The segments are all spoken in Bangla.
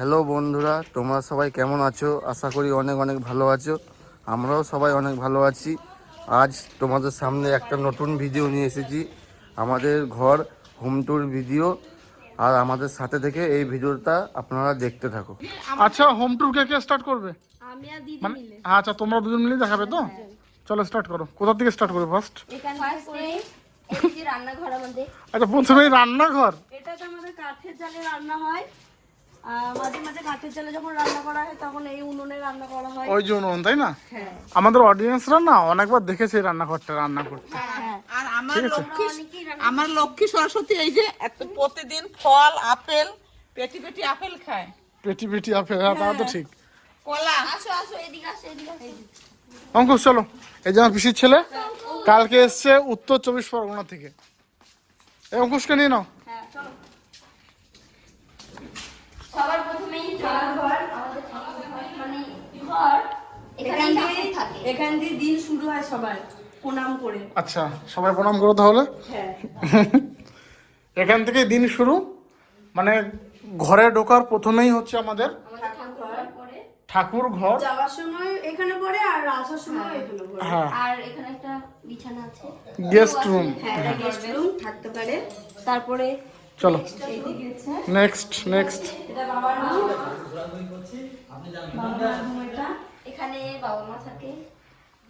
হ্যালো বন্ধুরা তোমরা সবাই কেমন আছো? আশা করি অনেক অনেক ভালো আছো। আমরাও সবাই অনেক ভালো আছি। আজ তোমাদের সামনে একটা নতুন ভিডিও নিয়ে এসেছি। আমাদের ঘর হোম ট্যুর ভিডিও আর আমাদের সাথে থেকে এই ভিডিওটা আপনারা দেখতে থাকো। আচ্ছা হোম ট্যুর কে কে স্টার্ট করবে? আমি আর দিদি মানে মিলে। আচ্ছা তোমরা দুজন মিলে দেখাবে তো? চলো স্টার্ট করো। কোথা থেকে স্টার্ট করবে ফার্স্ট এখান থেকে এই যে রান্নাঘর আমাদের। আচ্ছা প্রথমেই রান্নাঘর? এটাতে আমাদের কাঠের জালে রান্না হয়। মাঝে মাঝে কাঠের জালে যখন রান্না করা হয় তখন এই উনুনে রান্না করা হয়। ওই যে উনুন তাই না? হ্যাঁ। আমাদের অডিয়েন্সরা না অনেকবার দেখেছে রান্নাঘরটা রান্না করতে। হ্যাঁ আর আমার লক্ষ্মী আমার লক্ষ্মী সরস্বতী এই যে এত প্রতিদিন ফল আপেল পেটি পেটি আপেল খায়। পেটি পেটি আপেল হ্যাঁ তা তো ঠিক। কলা। আসো আসো এদিকে আসো এদিকে অঙ্কুশ চলো। এই যে আমার পিসির ছেলে কালকে এসছে উত্তর চব্বিশ পরগনা থেকে। এই অঙ্কুশকে নিয়ে নাও। হ্যাঁ চলো। সবার প্রথমেই ঘর আমাদের ঘর মানে ঘর এখানে ঠাকুর থাকে। এখান দিয়ে দিন শুরু হয় সবার প্রণাম করে। আচ্ছা সবাই প্রণাম করো তাহলে। হ্যাঁ। এখান থেকে দিন শুরু। মানে ঘরে ঢোকার প্রথমেই হচ্ছে আমাদের ঠাকুর ঘর পরে ঠাকুর ঘর। যাওয়ার সময় এখানে পড়ে আর আসার সময় এখানে পড়ে। হ্যাঁ। আর এখানে একটা বিছানা আছে। গেস্ট রুম হ্যাঁ গেস্ট রুম থাকতে পারে। তারপরে চলো। নেক্সট নেক্সট এটা এখানে বাবা মা থাকে।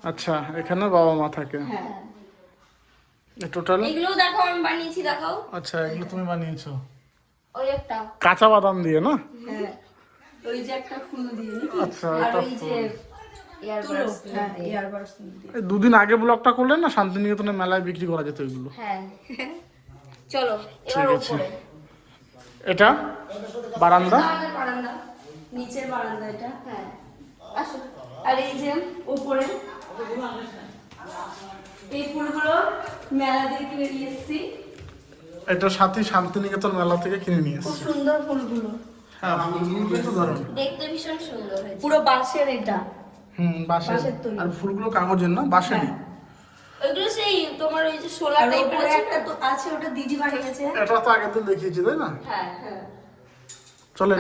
আচ্ছা এখানে বাবা মা থাকে। হ্যাঁ। টোটাল এগুলোও দেখো আমি বানিয়েছি দেখাও। আচ্ছা এগুলো তুমি বানিয়েছো। ওই একটা। কাঁচা বাদাম দিয়ে না? হ্যাঁ। ওই যে একটা ফুল দিয়ে আচ্ছা আর ওই যে হ্যাঁ দুদিন আগে ব্লগটা করলে না শান্তিনিকেতনে মেলায় বিক্রি করা যেত এগুলো? হ্যাঁ। চলো এবার উপরে এটা? বারান্দা? বারান্দা নিচের বারান্দা এটা হ্যাঁ। আসো। আর এই যে উপরে এই ফুলগুলো মেলা দিয়ে কিনে নিয়ে এসেছি। এটা সাথী শান্তিনিকেতন মেলা থেকে কিনে নিয়ে খুব সুন্দর ফুলগুলো। হ্যাঁ ফুলগুলো তো দারুণ। দেখতে ভীষণ সুন্দর হয়েছে। পুরো বাঁশের এটা। হুম বাঁশের। আর ফুলগুলো কাগজের না বাঁশেরই। ওইগুলো সেই তোমার ওই যে সোলার টাইপের একটা তো? আছে ওটা দিদি বানিয়েছে। এটা তো দেখিয়েছি তাই না? হ্যাঁ হ্যাঁ। চলেন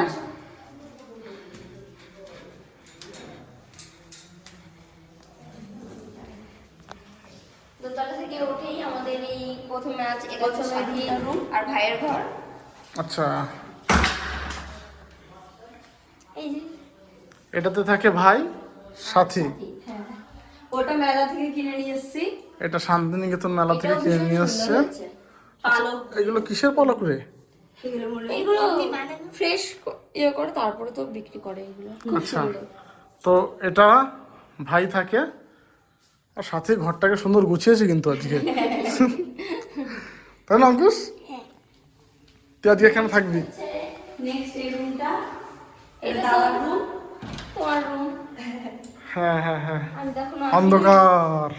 দোতলা থেকে উঠেই আমাদের এই প্রথমে এটা হচ্ছে। আর ভাইয়ের ঘর। আচ্ছা। এই যে। এটাতে থাকে ভাই সাথী হ্যাঁ। ওটা মেলা থেকে কিনে নিয়ে এসেছি। এটা শান্তিনিকেতন মেলা থেকে কিনে নিয়ে সুন্দর এসছে এগুলো কিসের পলক রে? এগুলো মনে হয় এগুলো ফ্রেশ ইয়ে করে তারপরে তো বিক্রি করে এগুলো। আচ্ছা তো এটা ভাই থাকে আর সাথে ঘরটাকে সুন্দর গুছিয়েছে কিন্তু আজকে। তাই না অঙ্কুশ তুই আজকে এখানে থাকবি? নেক্সট এই রুমটা এটা এটা রুম তোমার রুম হ্যাঁ হ্যাঁ হ্যাঁ। অন্ধকার।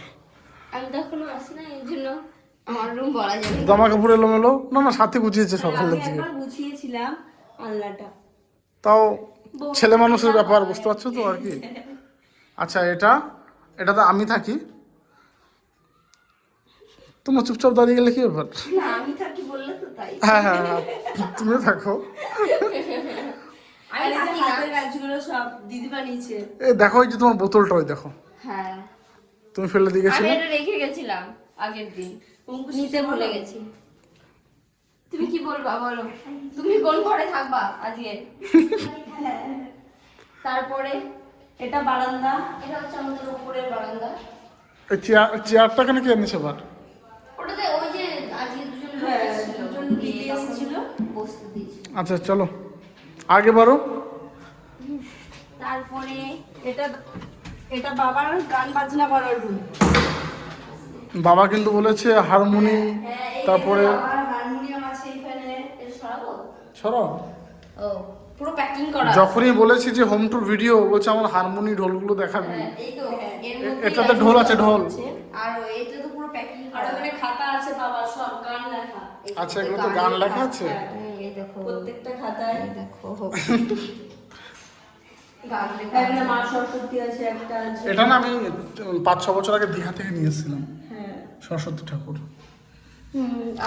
আমি তখন আসি না এই জন্য আমার রুম বলা যাবে জামা কাপড় এলোমেলো। না না সাথে গুছিয়েছে সকালের দিকে একবার গুছিয়েছিলাম আলনাটা তাও ছেলে মানুষের ব্যাপার বুঝতে পারছ তো আর কি? আচ্ছা এটা আমি থাকি। তোমার চুপচাপ দাঁড়িয়ে গেলে কি ব্যাপার? হ্যাঁ হ্যাঁ হ্যাঁ তুমিও থাকো। এই দেখো এই যে তোমার বোতলটা ওই দেখো। হ্যাঁ। তুমি ফেলে দিয়ে গেছিলে? আমি এটা রেখে গেছিলাম আগের দিন। নিতে ভুলে গেছি তুমি কি বলবা বলো? তুমি কোন ঘরে থাকবা আজকে। তারপরে এটা বারান্দা এটা হচ্ছে আমাদের উপরের বারান্দা। এই চেয়ার চেয়ারটা কেন কে এনেছে আবার? ওটাতে ওই যে আজকে দুজন লোক হ্যাঁ, দুজন দিয়ে দিদি এসেছিল। বসতে দিয়েছিল। আচ্ছা চলো। আগে বারো তারপরে এটা এটা বাবার গান বাজনা করার রুম বাবা কিন্তু বলেছে হারমোনি তারপরে বাবার হারমোনিয়াম আছে এখানে এটা সরাবো? সরো ও পুরো প্যাকিং করা যখনই বলেছি যে হোম টুর ভিডিও বলছে আমার হারমোনি ঢোলগুলো দেখাবি। মধ্যে এটাতে ঢোল আছে ঢোল। আর এটা তো পুরো প্যাকিং করা। ওখানে খাতা আছে বাবার সব গান লেখা। আচ্ছা এগুলো তো গান লেখা। আছে? এই দেখো। প্রত্যেকটা খাতায়। দেখো গান মা সরস্বতী আছে একটা এটা না আমি পাঁচ ছ বছর আগে দীঘা থেকে নিয়ে এসেছিলাম হ্যাঁ। সরস্বতী ঠাকুর।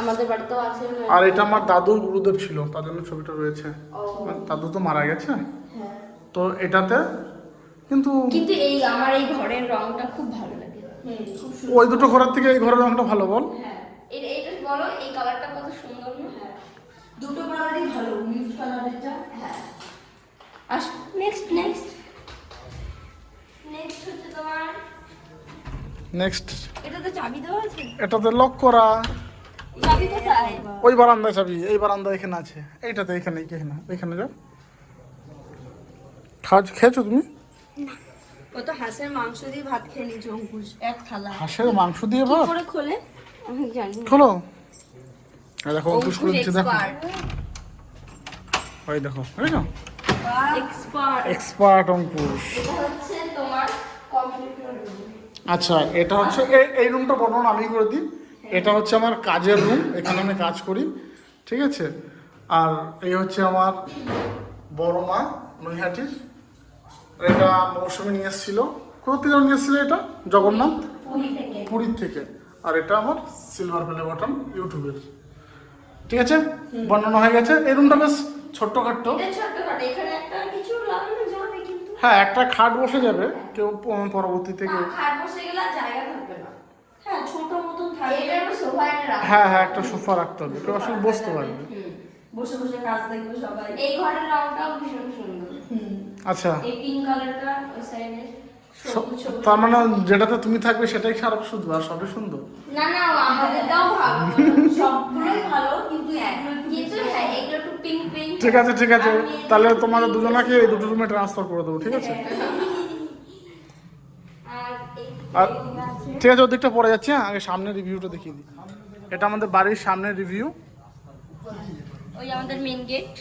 আমাদের বাড়িতেও আছে আর এটা আমার দাদুর গুরুদেব ছিল তার জন্য ছবিটা রয়েছে। দাদু তো মারা গেছে। তো এটাতে কিন্তু কিন্তু এই আমার এই ঘরের রংটা খুব ভালো লাগে। ওই দুটো ঘরের থেকে এই ঘরের রংটা ভালো বল। হ্যাঁ। এটা এটা বলো এই কালারটা কত সুন্দর না? হ্যাঁ। দুটো কালারই ভালো মিক্স কালারেরটা হ্যাঁ। আস নেক্সট নেক্সট নেক্সট হচ্ছে তোমার নেক্সট এটাতে চাবি দেওয়া আছে? এটাতে লক করা। চাবি কোথায়? ওই বারান্দায় চাবি এই বারান্দা এখানে আছে। এইটাতে এখানে এখানে এখানে যাও। খাওয়া খেয়েছো তুমি? ও তো হাঁসের মাংস দিয়ে ভাত খেয়ে নিয়েছে অঙ্কুশ এক থালা। হাঁসের মাংস দিয়ে ভাত? করে খোলে? আমি জানি খোলো। দেখো অঙ্কুশ করে দিচ্ছে দেখো। ওই দেখো বুঝছ এক্সপার্ট এক্সপার্ট অঙ্কুশ এটা হচ্ছে তোমার কম্পিউটার রুম আচ্ছা এটা হচ্ছে এই এই রুমটা বর্ণনা আমি করে দিই। এটা হচ্ছে আমার কাজের রুম এখানে আমি কাজ করি ঠিক আছে? আর এই হচ্ছে আমার বড় মা নৈহাটির। এটা মৌসুমি নিয়ে এসেছিল। কোথা থেকে নিয়ে এসেছিল এটা? জগন্নাথ? পুরীর থেকে। আর এটা আমার সিলভার প্লে বটন ইউটিউবের ঠিক আছে? বর্ণনা হয়ে গেছে। এই রুমটা বেশ ছোট্টখাট্ট। হ্যাঁ একটা খাট বসে যাবে কেউ পরবর্তীতে কেউ খাট বসে গেলে আর জায়গা থাকবে না। হ্যাঁ ছোট মতন থাকে এটা একটা সোফা এনে রাখো হ্যাঁ হ্যাঁ একটা সোফা রাখতে হবে কেউ আসলে বসতে পারবে বসে বসে কাজ দেখবে সবাই। এই ঘরের রংটাও ভীষণ সুন্দর। আচ্ছা। এই পিঙ্ক কালারটা ওই সাইডে সবুজ সবুজ তার মানে যেটাতে তুমি থাকবে সেটাই খারাপ শুধু আর সবই সুন্দর? না না আমাদেরটাও ভালো। সবগুলোই ভালো কিন্তু হ্যাঁ, এগুলো একটু কিন্তু হ্যাঁ এগুলো একটু পিঙ্ক পিঙ্ক ঠিক আছে ঠিক আছে। তাহলে তোমাদের দুজনাকে এই দুটো রুমে ট্রান্সফার করে দেবো ঠিক আছে? আর ঠিক আছে ওদিকটা পরে যাচ্ছি হ্যাঁ আগে সামনের রিভিউটা দেখিয়ে দিই। এটা আমাদের বাড়ির সামনের রিভিউ ওই আমাদের মেন গেট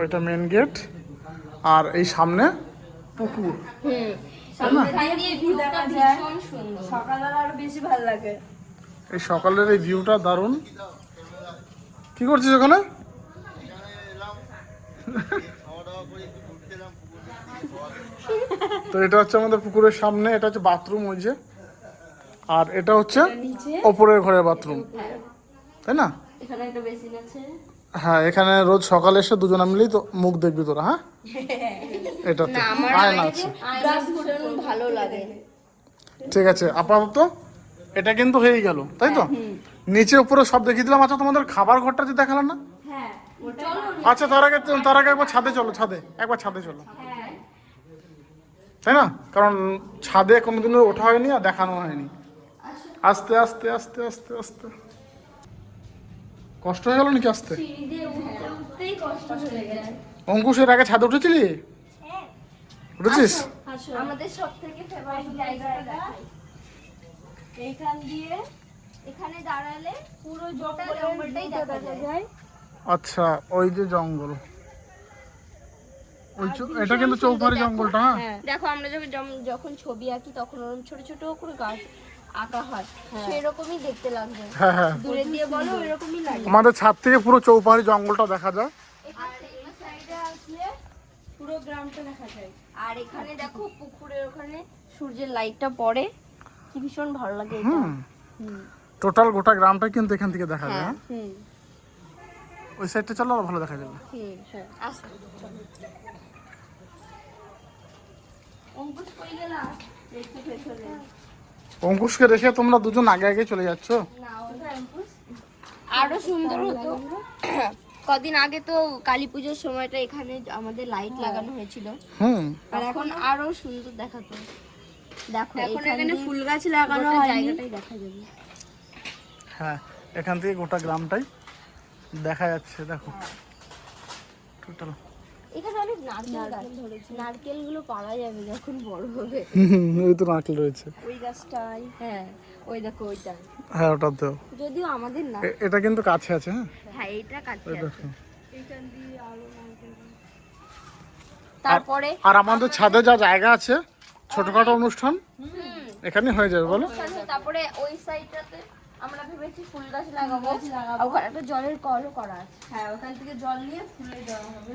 ওইটা মেন গেট আর এই সামনে পুকুর। হুম। তাই না? দিয়ে ভিউটা দেখা যায়। ভীষণ সুন্দর। সকালবেলা আরও বেশি ভালো লাগে। এই সকালের এই ভিউটা দারুণ। কি করছিস ওখানে? তো এটা হচ্ছে আমাদের পুকুরের সামনে এটা হচ্ছে বাথরুম ওই যে। আর এটা হচ্ছে ওপরের ঘরের বাথরুম। তাই না? এখানে একটা বেসিন আছে। হ্যাঁ এখানে রোজ সকালে এসে দুজনে মিলেই তো মুখ দেখবি তোরা হ্যাঁ? না আমার আয়না আছে। ভালো লাগে। ঠিক আছে আপাতত এটা কিন্তু হয়েই গেল তাই তো? নিচে উপরে সব দেখিয়ে দিলাম। আচ্ছা তোমাদের খাবার ঘরটা যে দেখালাম না? হ্যাঁ আচ্ছা তার আগে তার আগে একবার ছাদে চলো ছাদে। একবার ছাদে চলো। হ্যাঁ তাই না? কারণ ছাদে কোনোদিনও ওঠা হয়নি আর দেখানো হয়নি। আস্তে আস্তে আস্তে আস্তে আস্তে। কষ্ট হয়ে গেল নাকি আসতে? অঙ্কুশের আগে ছাদে উঠেছিলি? উঠেছিস? আমাদের সব ফেভারিট জায়গাটা এইখান দিয়ে এখানে দাঁড়ালে পুরো জঙ্গলটাই দেখা যায়। আচ্ছা ওই যে জঙ্গল। ওই এটা কিন্তু চৌপাড়ি জঙ্গলটা হ্যাঁ। দেখো আমরা যখন যখন ছবি আঁকি তখন ওরকম ছোট ছোট করে গাছ আঁকা হয় সেরকমই দেখতে লাগবে। হ্যাঁ হ্যাঁ। দূরে দিয়ে বলো এরকমই লাগে। আমাদের ছাদ থেকে পুরো চৌপাড়ি জঙ্গলটা দেখা যায়। এখানে এই সাইডে আসলে পুরো গ্রামটা দেখা যায়। আর এখানে দেখো পুকুরের ওখানে সূর্যের লাইটটা পড়ে কি ভীষণ ভালো লাগে এটা। টোটাল গোটা গ্রামটা কিন্তু এখান থেকে দেখা যায়। হ্যাঁ হ্যাঁ? হুম। ওই সাইডটা চলো আরও ভালো দেখা যাবে। হুম হ্যাঁ আসতে অঙ্কুশ কই গেলা দেখতে পেছনে অঙ্কুশকে রেখে তোমরা দুজন আগে আগে চলে যাচ্ছ? না আরও সুন্দর হতো। কদিন আগে তো কালী পুজোর সময়টা এখানে আমাদের লাইট লাগানো হয়েছিল। হুম। আর এখন আরও সুন্দর দেখাতো। দেখো এখন এখানে ফুল গাছ লাগানো হয়নি। জায়গাটাই দেখা যাবে। হ্যাঁ এখান থেকে গোটা গ্রামটাই দেখা যাচ্ছে দেখো। টোটাল এখানে অনেক নারকেল গাছ নারকেলগুলো পারা যাবে যখন বড় হবে। ওই তো নারকেল রয়েছে। ওই গাছটাই। হ্যাঁ ওই দেখো ওইটা। হ্যাঁ ওটাতেও যদিও আমাদের না। এটা কিন্তু কাছে আছে হ্যাঁ? হ্যাঁ কাছে দেখো। তারপরে আর আমাদের ছাদে যা জায়গা আছে ছোটখাটো অনুষ্ঠান এখানে হয়ে যাবে বলো। তারপরে ওই সাইডটাতে আমরা ভেবেছি ফুল গাছ লাগাবো। ওখানে একটা জলের কলও করা আছে। হ্যাঁ ওখান থেকে জল নিয়ে ফুলে দেওয়া হবে।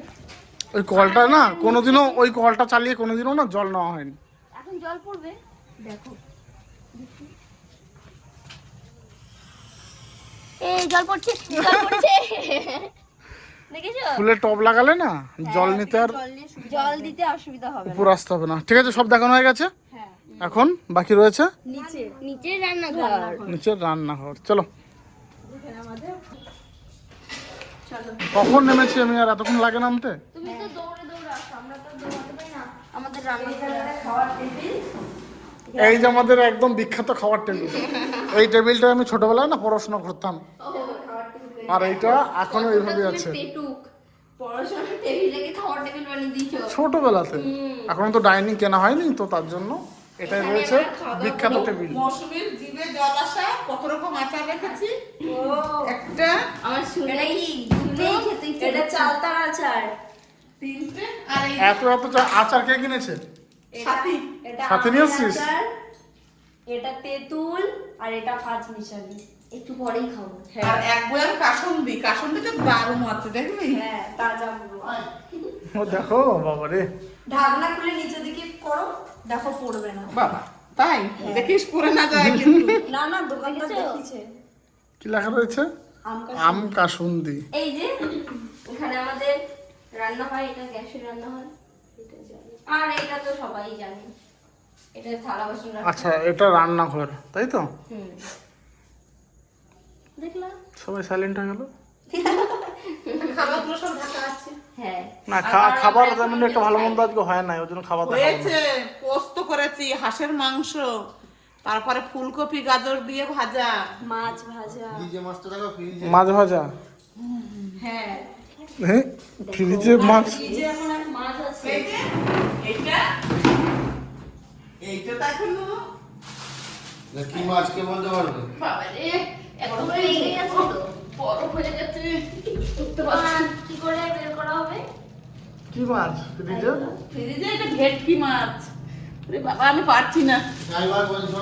ওই কলটা না কোনোদিনও ওই কলটা চালিয়ে কোনোদিনও না জল নেওয়া হয়নি। এখন জল পড়বে? দেখো। এই জল পড়ছে জল পড়ছে। ফুলের টব লাগালে না জল নিতে আর জল দিতে অসুবিধা হবে উপর আসতে হবে না। ঠিক আছে সব দেখানো হয়ে গেছে? এখন বাকি রয়েছে? নিচে রান্নাঘর। নিচের রান্নাঘর। চলো। কখন নেমেছি আমি আর এতক্ষণ লাগে নামতে এই যে আমাদের একদম বিখ্যাত খাবার টেবিল এই টেবিলটা আমি ছোটবেলায় না পড়াশোনা করতাম। আর এইটা এখনও এইভাবে আছে। ছোটবেলাতে। এখনও তো ডাইনিং কেনা হয়নি তো তার জন্য। এটাই রয়েছে বিখ্যাত টেবিল মৌসুমীর জিভে জল আসা কত রকম আচার রেখেছি। একটা আমার শুনেই শুনেই খেতে ইচ্ছে এটা চালতার আচার। তিনটে আর এই এত এত আচার কে কিনেছে? সাথী। এটা সাথে নিয়ে আসছিস? এটা তেঁতুল আর এটা পাঁচ মিশালি। একটু পরেই খাব। আর এক বয়াম কাসন্দি। কাসন্দিটা দারুণ আছে দেখবি হ্যাঁ তাজা পুরো ও দেখো বাবা রে ঢাকনা খুলে নিচের দিকে করো দেখো পড়বে না। বাবা তাই? দেখিস পরে না যায় কিন্তু। না না দোকানটা দেখেছ? কি লেখা রয়েছে? আম কাসুন্দি এই যে এখানে আমাদের রান্না হয় এটা গ্যাসের রান্না হয়। আর এটা তো সবাই জানে। এটা থালা বাসন আচ্ছা এটা রান্নাঘর তাই তো? হুম। দেখলাম। সবাই সাইলেন্ট হয়ে গেল? খাবারগুলো সব ঢাকা আছে। হ্যাঁ না খা- খাবার তেমন একটা ভালো মন্দ আজকে হয় না ওই জন্য খাবার হয়েছে পোস্ত করেছি হাঁসের মাংস তারপরে ফুলকপি গাজর দিয়ে ভাজা। মাছ ভাজা। মাছ ভাজা? হ্যাঁ। হ্যাঁ ফ্রিজে মাছ এই যে এখন আর মাছ আছে। এইটা এইটা? কি মাছ কে বলতে পারবে? লেগে গেছে তো। বরফ হয়ে গেছে। কি করে বের করা হবে? কি মাছ? ফ্রিজে? ফ্রিজে এটা ভেটকি মাছ। বাবা আমি পারছি না। ড্রাইভার বলছো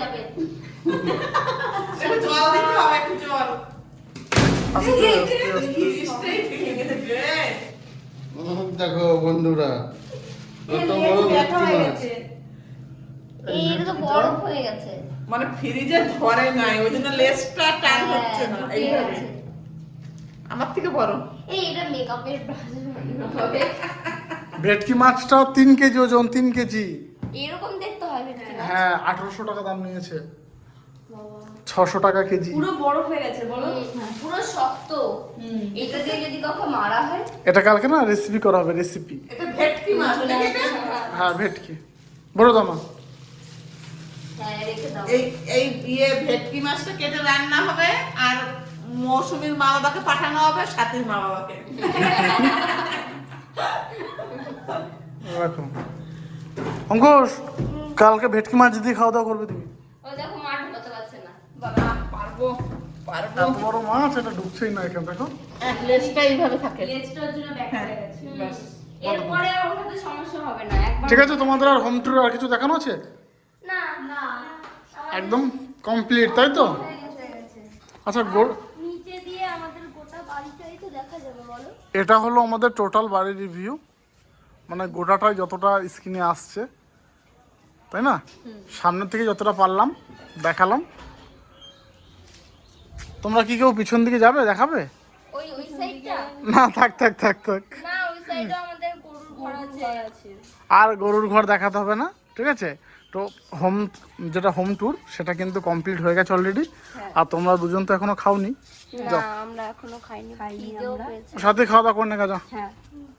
যাবে জল দিতে হবে একটু জল। দেখো বন্ধুরা। কত বড় ব্যথা ভেটকি হয়ে মাছ গেছে এই এটা তো বরফ হয়ে গেছে মানে ফ্রিজে ধরে নাই ওই জন্য লেসটা টান হচ্ছে না হ্যাঁ, এই ঠিক আমার থেকে বড়। এই এটা মেকআপের ব্রাশ হবে। ভেটকি মাছটা তিন কেজি ওজন তিন কেজি? এরকম দেখতে হয় ভেটকি হ্যাঁ আঠারোশো টাকা দাম নিয়েছে। ছশো টাকা কেজি। পুরো বরফ হয়ে গেছে বলো। পুরো শক্ত। এটা দিয়ে যদি কাউকে মারা হয়? এটা কালকে না রেসিপি করা হবে রেসিপি এটা ভেটকি মাছ হ্যাঁ ভেটকি। বড় দামা হ্যাঁ এই এই ইয়ে ভেটকি মাছটা কেটে রান্না হবে আর মৌসুমীর মা বাবাকে পাঠানো হবে সাথীর মা বাবাকে। অঙ্কুশ কালকে ভেটকি মাছ দিয়ে খাওয়া দাওয়া করবে তুমি। ও দেখো মা ঢোকাতে পারছে না। বাবা পারব পারব। বড় মাছ এটা ঢুকছেই না এখানে দেখো। লেজটা এইভাবে থাকে। লেজটার জন্য ব্যাখ্যা হয়ে গেছে। এরপরে আর ওঠাতে সমস্যা হবে না। ঠিক আছে তোমাদের আর হোম ট্যুর আর কিছু দেখানো আছে? একদম কমপ্লিট তাই তো? আচ্ছা এটা হলো আমাদের টোটাল বাড়ির রিভিউ মানে গোটাটাই যতটা স্ক্রিনে আসছে তাই না? সামনের থেকে যতটা পারলাম দেখালাম। তোমরা কি কেউ পিছন দিকে যাবে দেখাবে? না থাক থাক থাক থাক। আর গরুর ঘর দেখাতে হবে না ঠিক আছে? তো হোম যেটা হোম ট্যুর সেটা কিন্তু কমপ্লিট হয়ে গেছে অলরেডি আর তোমরা দুজন তো এখনও খাওনি? আমরা এখনও খাইনি। সাথে খাওয়া দাওয়া করে না যা হ্যাঁ।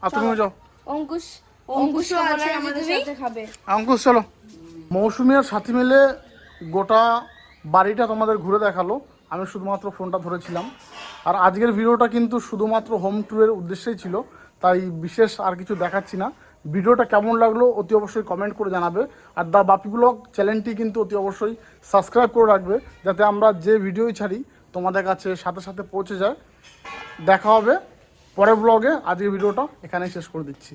আর তুমিও যাও। অঙ্কুশ অঙ্কুশও আছে আমাদের সাথে খাবে। অঙ্কুশ চলো। মৌসুমি আর সাথী মিলে গোটা বাড়িটা তোমাদের ঘুরে দেখাল। আমি শুধুমাত্র ফোনটা ধরেছিলাম। আর আজকের ভিডিওটা কিন্তু শুধুমাত্র হোম ট্যুরের উদ্দেশ্যেই ছিল। তাই বিশেষ আর কিছু দেখাচ্ছি না। ভিডিওটা কেমন লাগল অতি অবশ্যই কমেন্ট করে জানাবে। আর দ্য বাপি ব্লগ চ্যানেলটি কিন্তু অতি অবশ্যই সাবস্ক্রাইব করে রাখবে, যাতে আমরা যে ভিডিওই ছাড়ি তোমাদের কাছে সাথে সাথে পৌঁছে যায়। দেখা হবে পরের ব্লগে আজকের ভিডিওটা এখানেই শেষ করে দিচ্ছি।